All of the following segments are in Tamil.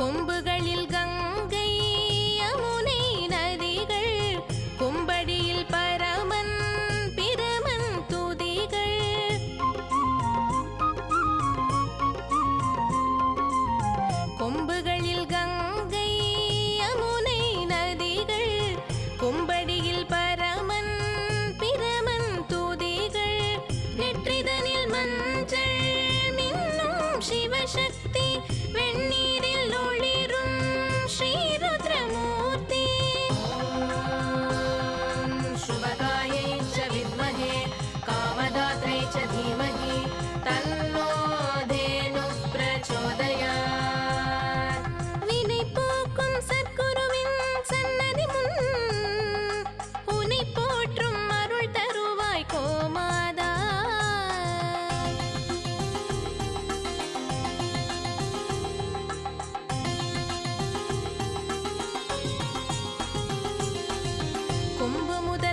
கொம்புகளில் கங்கை யமுனை நதிகள் கொம்படியில் பரமன் பிரமன் துதிகள். கொம்புகளில் கங்கை யமுனை நதிகள் கொம்படியில் பரமன் பிரமன் துதிகள். நெற்றிதனில் மஞ்சள் கொம்பு முதல்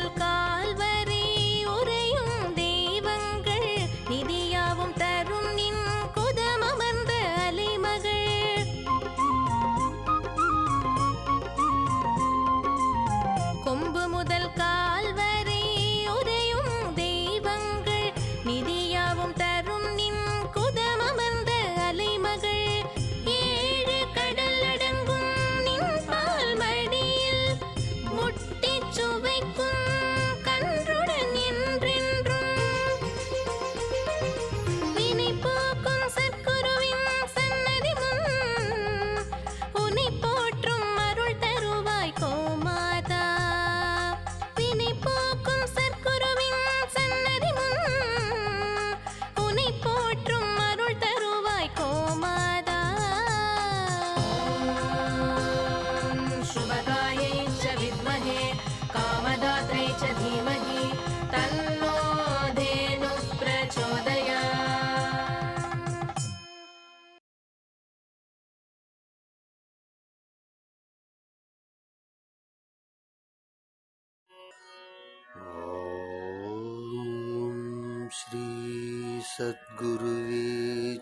श्रीसद्गुरुवे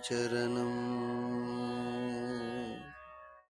चरणम्